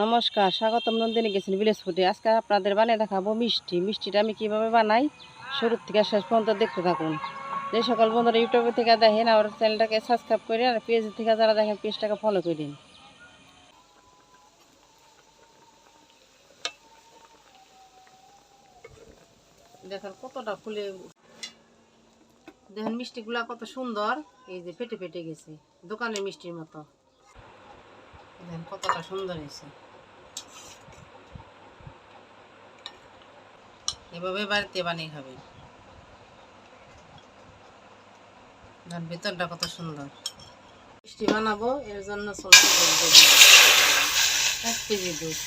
নমস্কার, স্বাগতম নন্দিনী গেছেন ভিলেজ ফুডে আজকে আপনাদের বানিয়ে দেখাবো মিষ্টি। মিষ্টিটা আমি কীভাবে বানাই, শুরু থেকে শেষ পর্যন্ত দেখতে থাকুন। যে সকল বন্ধুরা ইউটিউবে থেকে দেখেন, আমার চ্যানেলটাকে সাবস্ক্রাইব করে আর পেজ থেকে যারা দেখেন পেজটাকে ফলো করে দিন। দেখেন কতটা ফুলে দেখেন মিষ্টিগুলা কত সুন্দর। এই যে ফেটে ফেটে গেছে, দোকানের মিষ্টির মতো। দেখেন কতটা সুন্দর হয়েছে। এভাবে বাড়িতে বানিয়ে খাবেন আর ভেতরটা কত সুন্দর। মিষ্টি বানাবো, এর জন্য দিলাম। এক কেজি দুধ।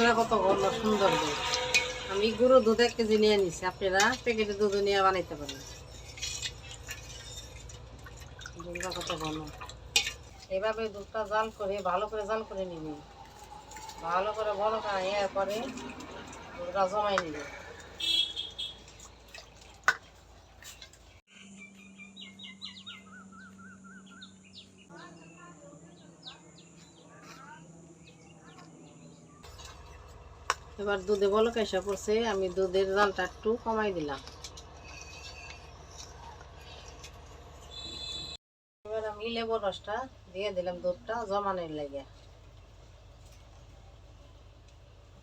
দুধটা কত ঘন সুন্দর দুধ আমি গরু দুধ এক কেজি নিয়ে নিছি, আপনারা প্যাকেটে দুধ নিয়ে বানাইতে পারেন। দুধটা কত ঘন এভাবে দুধটা জাল করে, ভালো করে জাল করে নিবি ভালো করে বড় করে এরপরে দুধটা জমাই নিবি এবার দুধে বলক এসে পড়ছে, আমি দুধের জালটা একটু কমাই দিলাম। এবার আমি লেবুর রসটা দিয়ে দিলাম দুধটা জমানোর লাগে।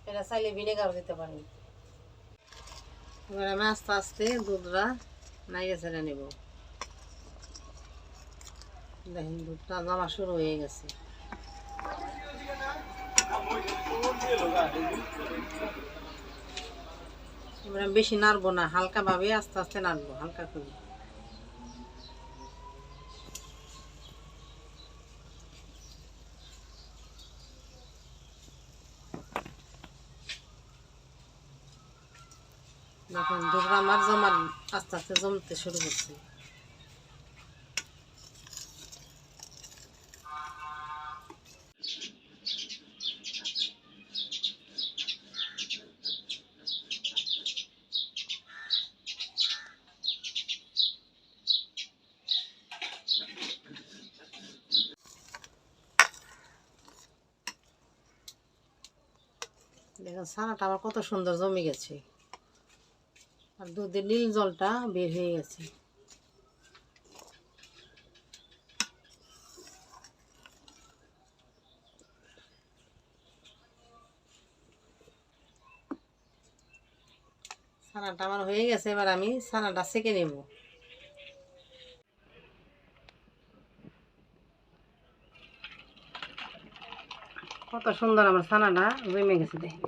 এটা চাইলে ভিনেগার দিতে পারি এবার আমি আস্তে আস্তে দুধটা নাইয়ে ছেড়ে নেব। দেখেন দুধটা জমা শুরু হয়ে গেছে। বেশি নাড়বো না হালকা ভাবে আস্তে আস্তে নাড়বো, হালকা করে। দেখুন দুধটা আমার জমা আস্তে আস্তে জমতে শুরু করছে। দেখুন, ছানাটা আমার কত সুন্দর জমে গেছে। আর দুধের নীল জলটা বের হয়ে গেছে। ছানাটা আমার হয়ে গেছে, এবার আমি ছানাটা সেকে নেব। কত সুন্দর আমার ছানাটা জমে গেছে দেখে।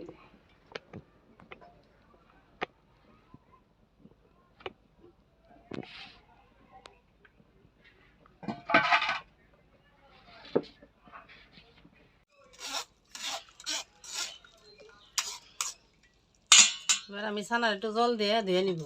এবার আমি ছানার একটু জল দিয়ে ধুয়ে নিব।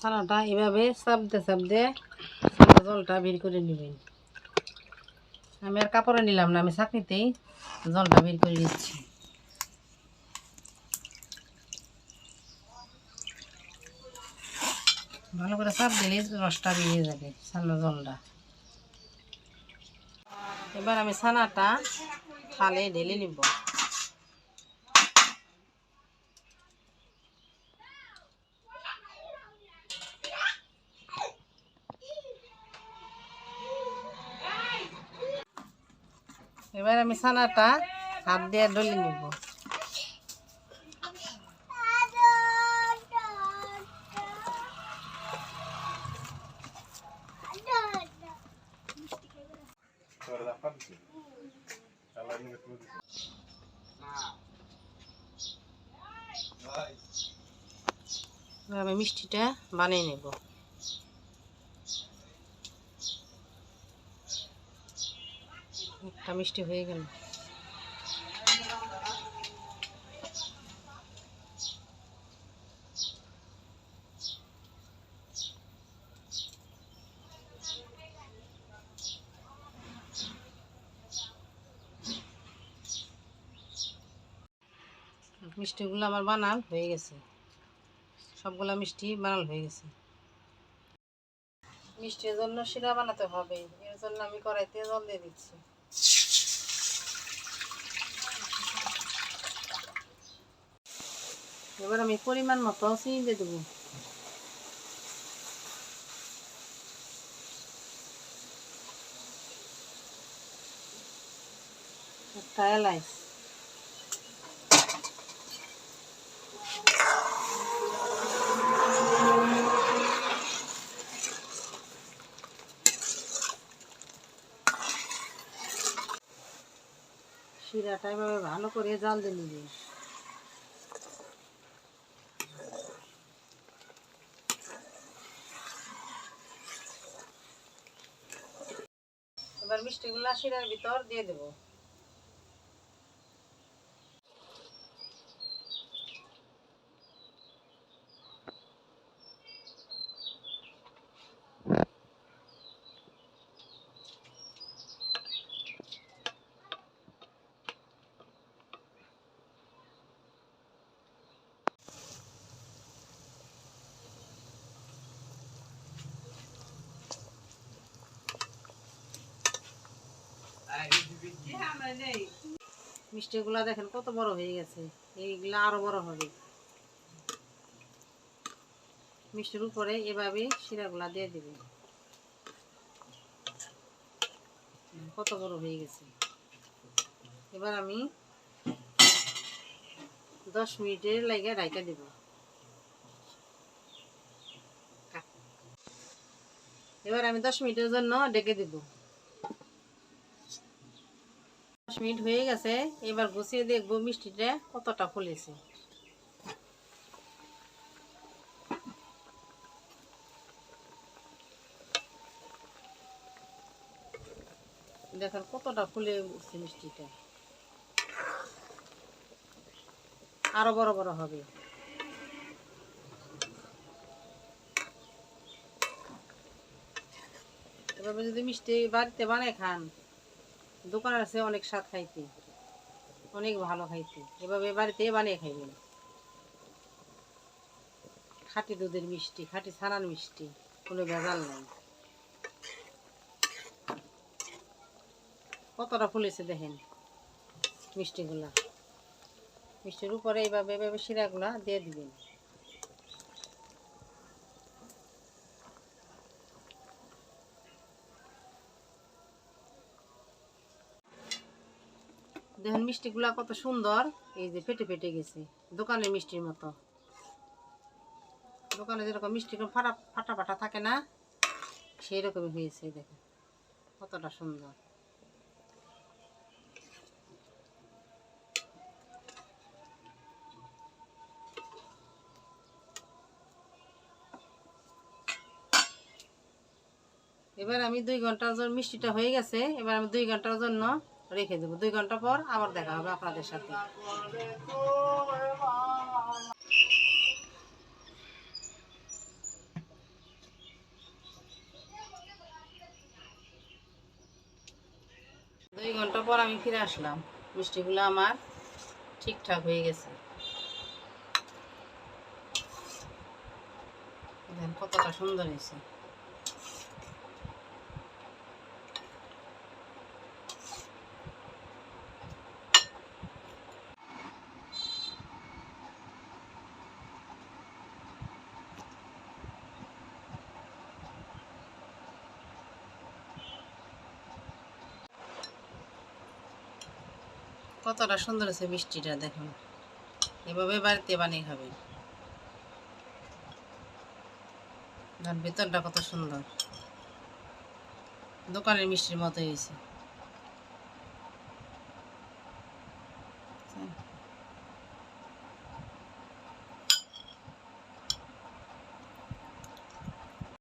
ছানাটা এভাবে চাপতে চাপতে ছানা জলটা বের করে নেবেন। আমি আর কাপড়ে নিলাম না, আমি চাকরিতেই জলটা বের করে নিচ্ছি। ভালো করে চাপ দিলে রসটা বেরিয়ে যাবে ছানা জলটা। এবার আমি ছানাটা থালে ঢেলে নিব। এবার আমি ছানাটা হাত দিয়ে ডলি নিব। আমি মিষ্টিটা বানিয়ে নেব। একটা মিষ্টি হয়ে গেল। মিষ্টিগুলো আমার বানাল হয়ে গেছে। সবগুলা মিষ্টি বানাল হয়ে গেছে। মিষ্টির জন্য শিরা বানাতে হবে, এর জন্য আমি কড়াইতে জল দিয়ে দিচ্ছি। এবার আমি পরিমাণ মতো চিনি দিয়ে দেবো। একটা এলাইচ। শিরাটা এভাবে ভালো করে জাল দিয়ে নিবে। এবার মিষ্টিগুলা শিরার ভিতর দিয়ে দেব। মিষ্টিগুলা দেখেন কত বড় হয়ে গেছে। এইগুলা আরও বড় হবে। মিষ্টির উপরে এভাবে শিরাগুলা দিয়ে দিবে। কত বড় হয়ে গেছে। এবার আমি দশ মিনিটের লাগে রাইকা দেব। এবার আমি দশ মিনিটের জন্য ডেকে দেব দশ মিনিট হয়ে গেছে, এবার গুছিয়ে দেখব মিষ্টিটা কতটা ফুলেছে। দেখেন কতটা ফুলে উঠছে মিষ্টিটা। আরও বড় বড় হবে। এভাবে যদি মিষ্টি বাড়িতে বানায় খান দোকানের আছে, অনেক স্বাদ খাইতে। অনেক ভালো খাইতে। এভাবে বাড়িতে বানিয়ে খাইবেন। খাঁটি দুধের মিষ্টি, খাঁটি ছানার মিষ্টি, কোনো ভেজাল নাই। কতটা ফুলেছে দেখেন মিষ্টিগুলা। মিষ্টির উপরে এইভাবে, এভাবে শিরাগুলা দিয়ে দিবেন। দেখেন মিষ্টিগুলা কত সুন্দর। এই যে ফেটে ফেটে গেছে, দোকানের মিষ্টির মতো। দোকানে যেরকম মিষ্টি ফাটা ফাটা ফাটা থাকে না সেই রকমই হয়েছে দেখেন। কতটা সুন্দর। এবার আমি দুই ঘণ্টার জন্য, মিষ্টিটা হয়ে গেছে, এবার আমি দুই ঘণ্টার জন্য রেখে দেবো। দুই ঘণ্টা পর আবার দেখা হবে আপনাদের সাথে। দুই ঘণ্টা পর আমি ফিরে আসলাম। মিষ্টিগুলো আমার ঠিকঠাক হয়ে গেছে। কতটা সুন্দর হয়েছে। কতটা সুন্দর আছে মিষ্টিটা দেখুন। এভাবে বাড়িতে বানিয়ে খাবে। ভেতরটা কত সুন্দর। দোকানের মিষ্টির মতো হয়েছে।